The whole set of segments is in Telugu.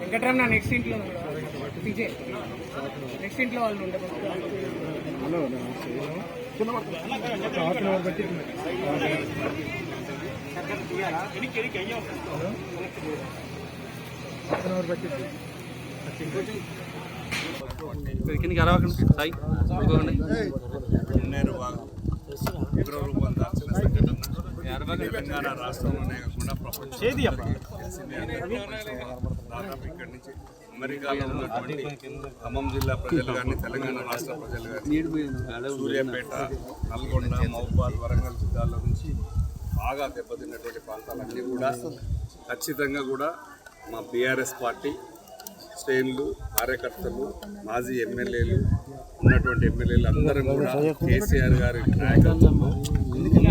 వెంకటరమణ నెక్స్ట్ ఇంట్లో విజయ్ నెక్స్ట్ ఇంట్లో వాళ్ళు ఉండే కిందకి అరవకండి సాయి. మున్నేరు భాగం ఉగ్ర రూపం దాల్చిన సంఘటన. తెలంగాణ రాష్ట్రంలోనే కాకుండా ప్రపంచం దాదాపు ఇక్కడి నుంచి అమెరికాలో ఉన్నటువంటి ఖమ్మం జిల్లా ప్రజలు కానీ తెలంగాణ రాష్ట్ర ప్రజలు కానీ సూర్యాపేట నల్గొండ మహబాద్ వరంగల్ జిల్లాల నుంచి బాగా దెబ్బతిన్నటువంటి ప్రాంతాలన్నీ కూడా ఖచ్చితంగా కూడా మా బీఆర్ఎస్ పార్టీ శ్రేణులు కార్యకర్తలు మాజీ ఎమ్మెల్యేలు ఉన్నటువంటి ఎమ్మెల్యేలు అందరం కూడా కేసీఆర్ గారి నాయకత్వంలో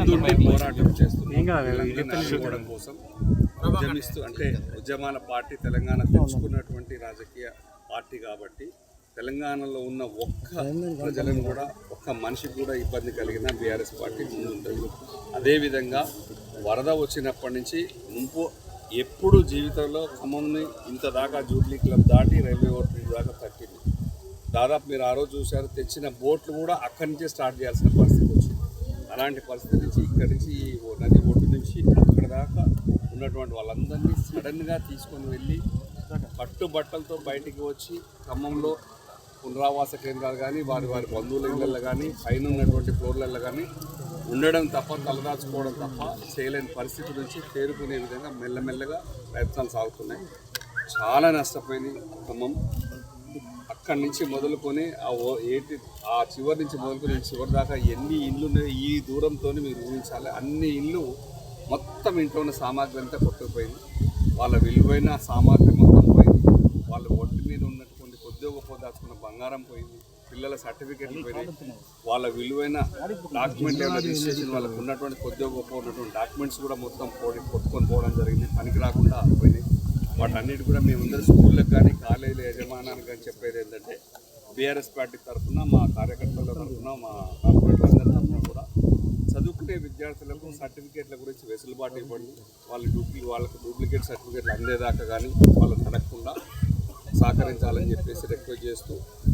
ముందుండి పోరాటం చేస్తున్నాం కోసం ఉద్యమిస్తూ అంటే ఉద్యమాల పార్టీ తెలంగాణ తెచ్చుకున్నటువంటి రాజకీయ పార్టీ కాబట్టి తెలంగాణలో ఉన్న ఒక్క ప్రజలను కూడా ఒక్క మనిషికి కూడా ఇబ్బంది కలిగిన బీఆర్ఎస్ పార్టీ ముందుంటుంది. అదేవిధంగా వరద వచ్చినప్పటి నుంచి ముంపు ఎప్పుడు జీవితంలో ఖమ్మంని ఇంత దాకా జూబ్లీ క్లబ్ దాటి రైల్వే ఓటర్ దాకా తగ్గింది. దాదాపు మీరు ఆ రోజు చూశారు తెచ్చిన బోట్లు కూడా అక్కడి నుంచే స్టార్ట్ చేయాల్సిన పరిస్థితి వచ్చింది. అలాంటి పరిస్థితి నుంచి ఇక్కడి నుంచి ఈ నది ఒడ్డు నుంచి అక్కడ దాకా ఉన్నటువంటి వాళ్ళందరినీ సడన్గా తీసుకొని వెళ్ళి కట్టుబట్టలతో బయటికి వచ్చి ఖమ్మంలో పునరావాస కేంద్రాలు కానీ వారి వారి బంధువుల ఇళ్ళల్లో కానీ పైన ఉన్నటువంటి ఫ్లోర్లలో కానీ ఉండడం తప్ప తలదాచుకోవడం తప్ప చేయలేని పరిస్థితి నుంచి తేరుకునే విధంగా మెల్లమెల్లగా ప్రయత్నాలు సాగుతున్నాయి. చాలా నష్టపోయింది ఖమ్మం. అక్కడి నుంచి మొదలుకొని ఆ ఓ- ఏటి ఆ చివరి నుంచి మొదలుకొని చివరి దాకా ఎన్ని ఇళ్ళు ఉన్నాయో ఈ దూరంతో మీరు ఊహించాలి. అన్ని ఇళ్ళు మొత్తం ఇంట్లో ఉన్న సామాగ్రి అంతా కొట్టుకుపోయింది. వాళ్ళ విలువైన సామాగ్రి మొత్తం పోయింది. వాళ్ళ ఒంటి మీద ఉన్నటువంటి కొద్దిగా గొప్ప దాచుకున్న బంగారం పోయింది. పిల్లల సర్టిఫికెట్లు పోయినాయి. వాళ్ళ విలువైన డాక్యుమెంట్ ఏమైనా రిజిస్ట్రేషన్ వాళ్ళకు ఉన్నటువంటి కొద్దిగా గొప్ప ఉన్నటువంటి డాక్యుమెంట్స్ కూడా మొత్తం కొట్టుకొని పోవడం జరిగింది. పనికి రాకుండా పోయినాయి వాటన్నిటి కూడా మేమందరూ స్కూళ్ళకి కానీ కాలేజీల యజమానానికి కానీ చెప్పేది ఏంటంటే బీఆర్ఎస్ పార్టీ తరఫున మా కార్యకర్తల తరఫున మా కార్పొరేటర్లందరి తరఫున కూడా చదువుకునే విద్యార్థులకు సర్టిఫికేట్ల గురించి వెసులుబాటు ఇవ్వండి. వాళ్ళ డూప్లి వాళ్ళకు డూప్లికేట్ సర్టిఫికేట్లు అందేదాకా కానీ వాళ్ళు తడకుండా సహకరించాలని చెప్పేసి రిక్వెస్ట్ చేస్తూ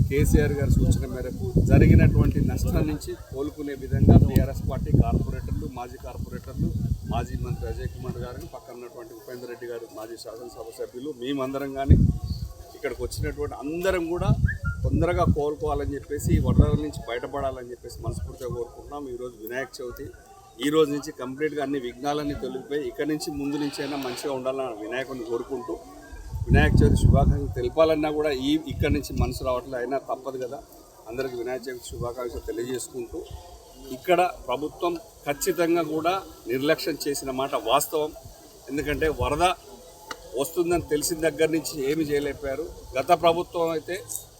కేసీఆర్ గారి సూచన మేరకు జరిగినటువంటి నష్టం నుంచి కోలుకునే విధంగా బీఆర్ఎస్ పార్టీ కార్పొరేటర్లు మాజీ కార్పొరేటర్లు మాజీ మంత్రి అజయ్ కుమార్ గారిని పక్కన ఉన్నటువంటి ఉపేందర్ రెడ్డి గారు మాజీ శాసనసభ సభ్యులు మేమందరం కానీ ఇక్కడికి వచ్చినటువంటి అందరం కూడా తొందరగా కోలుకోవాలని చెప్పేసి ఈ వరదల నుంచి బయటపడాలని చెప్పేసి మనస్ఫూర్తిగా కోరుకుంటున్నాం. ఈరోజు వినాయక చవితి. ఈ రోజు నుంచి కంప్లీట్గా అన్ని విఘ్నాలన్నీ తొలగిపోయి ఇక్కడి నుంచి ముందు నుంచి అయినా మంచిగా ఉండాలని వినాయకుని కోరుకుంటూ వినాయక చవితి శుభాకాంక్షలు తెలపాలన్నా కూడా ఈ ఇక్కడి నుంచి మనసు రావట్లేదు అయినా తప్పదు కదా. అందరికి వినాయక చవితి శుభాకాంక్షలు తెలియజేసుకుంటూ ఇక్కడ ప్రభుత్వం ఖచ్చితంగా కూడా నిర్లక్ష్యం చేసిన మాట వాస్తవం. ఎందుకంటే వరద వస్తుందని తెలిసిన దగ్గర నుంచి ఏమి చేయలేపారు గత ప్రభుత్వం అయితే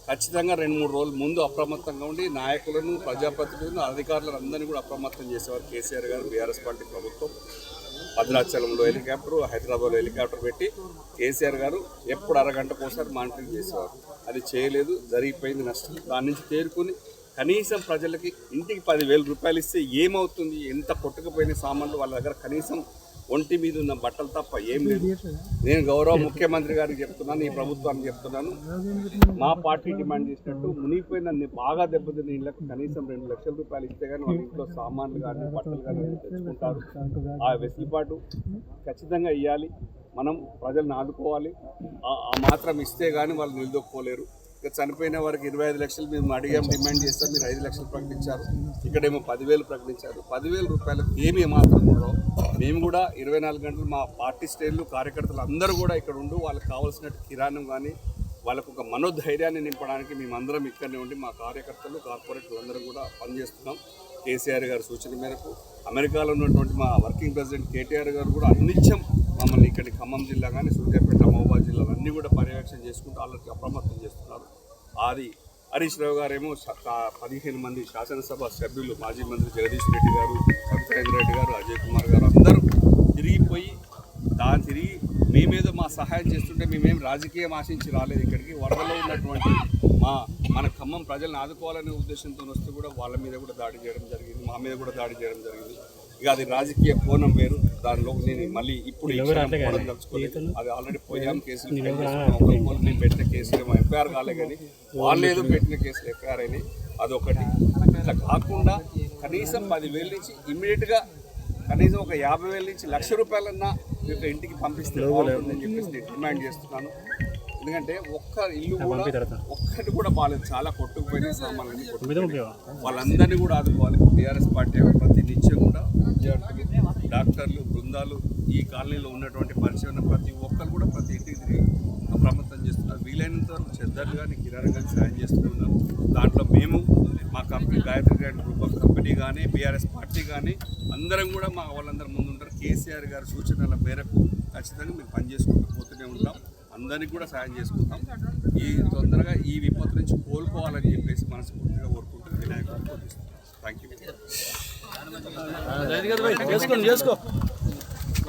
ఖచ్చితంగా రెండు మూడు రోజుల ముందు అప్రమత్తంగా ఉండి నాయకులను ప్రజాప్రతినిధులను అధికారులను అందరినీ కూడా అప్రమత్తం చేసేవారు కేసీఆర్ గారు బీఆర్ఎస్ పార్టీ ప్రభుత్వం. భద్రాచలంలో హెలికాప్టర్ హైదరాబాద్లో హెలికాప్టర్ పెట్టి కేసీఆర్ గారు ఎప్పుడు అరగంటకు ఒకసారి మానిటరింగ్ చేసేవారు. అది చేయలేదు జరిగిపోయింది నష్టం. దాని నుంచి తేరుకొని కనీసం ప్రజలకి ఇంటికి పదివేల రూపాయలు ఇస్తే ఏమవుతుంది? ఎంత కొట్టుకుపోయిన సామాన్లు వాళ్ళ దగ్గర కనీసం ఒంటి మీద ఉన్న బట్టలు తప్ప ఏం లేదు. నేను గౌరవ ముఖ్యమంత్రి గారికి చెప్తున్నాను ఈ ప్రభుత్వానికి చెప్తున్నాను. మా పార్టీ డిమాండ్ చేసినట్టు మునిగిపోయిన బాగా దెబ్బతిన్న ఇళ్ళకు కనీసం రెండు లక్షల రూపాయలు ఇస్తే కానీ వాళ్ళ ఇంట్లో సామాన్లు కానీ బట్టలు కానీ తెచ్చుకుంటారు. ఆ వెసులుబాటు ఖచ్చితంగా ఇవ్వాలి మనం ప్రజలను ఆదుకోవాలి. ఆ- మాత్రం ఇస్తే కానీ వాళ్ళు నిలదొక్కుకోలేరు. చనిపోయిన వారికి ఇరవై ఐదు లక్షలు మేము అడిగాం డిమాండ్ చేస్తాం మీరు ఐదు లక్షలు ప్రకటించారు. ఇక్కడేమో పదివేలు ప్రకటించారు. పదివేల రూపాయలకు ఏమి మాత్రం ఉండవు. మేము కూడా ఇరవై నాలుగు గంటలు మా పార్టీ శ్రేణులు కార్యకర్తలు అందరూ కూడా ఇక్కడ ఉండు వాళ్ళకి కావాల్సినట్టు కిరాణం కానీ వాళ్ళకు ఒక మనోధైర్యాన్ని నింపడానికి మేమందరం ఇక్కడనే ఉండి మా కార్యకర్తలు కార్పొరేటర్లు అందరం కూడా పనిచేస్తున్నాం. కేసీఆర్ గారి సూచన మేరకు అమెరికాలో ఉన్నటువంటి మా వర్కింగ్ ప్రెసిడెంట్ కేటీఆర్ గారు కూడా అనిత్యం మమ్మల్ని ఇక్కడి ఖమ్మం జిల్లా కానీ సూర్యాపేట మహబూబాద్ జిల్లాలో అన్నీ కూడా పర్యవేక్షణ చేసుకుంటూ వాళ్ళకి అప్రమత్తం చేస్తున్నారు. అది హరీష్ రావు గారేమో పదిహేను మంది శాసనసభ సభ్యులు మాజీ మంత్రి జగదీష్ రెడ్డి గారు సహాయం చేస్తుంటే మేమేం రాజకీయం ఆశించి రాలేదు ఇక్కడికి. వరదలో ఉన్నటువంటి మా మన ఖమ్మం ప్రజలను ఆదుకోవాలనే ఉద్దేశంతో వస్తే కూడా వాళ్ళ మీద కూడా దాడి చేయడం జరిగింది మా మీద కూడా దాడి చేయడం జరిగింది. ఇక అది రాజకీయ కోణం వేరు. దానిలో నేను మళ్ళీ ఇప్పుడు తలుచుకోలేదు. అది ఆల్రెడీ పోయాం కేసులు మేము పెట్టిన కేసులు ఏమో ఎఫ్ఐఆర్ కాలే కానీ వాళ్ళు ఏదో పెట్టిన కేసులు ఎఫ్ఐఆర్ అయినాయి. అదొకటి. ఇట్లా కాకుండా కనీసం పదివేల నుంచి ఇమ్మీడియట్గా కనీసం ఒక యాభై వేల నుంచి లక్ష రూపాయలన్నా మీ యొక్క ఇంటికి పంపిస్తే బాగుంటుందని చెప్పేసి నేను డిమాండ్ చేస్తున్నాను. ఎందుకంటే ఒక్క ఇల్లు కూడా ఒక్కటి కూడా బాగాలేదు. చాలా కొట్టుకుపోయిన కొట్టుకుపోయినాయి. వాళ్ళందరినీ కూడా ఆదుకోవాలి. టీఆర్ఎస్ పార్టీ ప్రతి నిత్యం కూడా విద్యార్థులు డాక్టర్లు బృందాలు ఈ కాలనీలో ఉన్నటువంటి పరిచయం ఉన్న ప్రతి ఒక్కరు కూడా ప్రతి ఇంటికి తిరిగి అప్రమత్తం చేస్తున్నారు. వీలైనంత వరకు చెద్దరు కానీ కిరాణా కానీ సాయం మా company Gayatri grand group of company కానీ బీఆర్ఎస్ పార్టీ కానీ అందరం కూడా మా వాళ్ళందరూ ముందుంటారు. కేసీఆర్ గారి సూచనల మేరకు ఖచ్చితంగా మేము పనిచేసుకుంటూ పోతూనే ఉంటాం. అందరికీ కూడా సాయం చేసుకుంటాం. ఈ తొందరగా ఈ విపత్తు నుంచి కోలుకోవాలని చెప్పేసి మనస్ఫూర్తిగా కోరుకుంటూ వినాయకుడు కోరుకుంటున్నాం థ్యాంక్ యూ చేసుకోండి చేసుకో.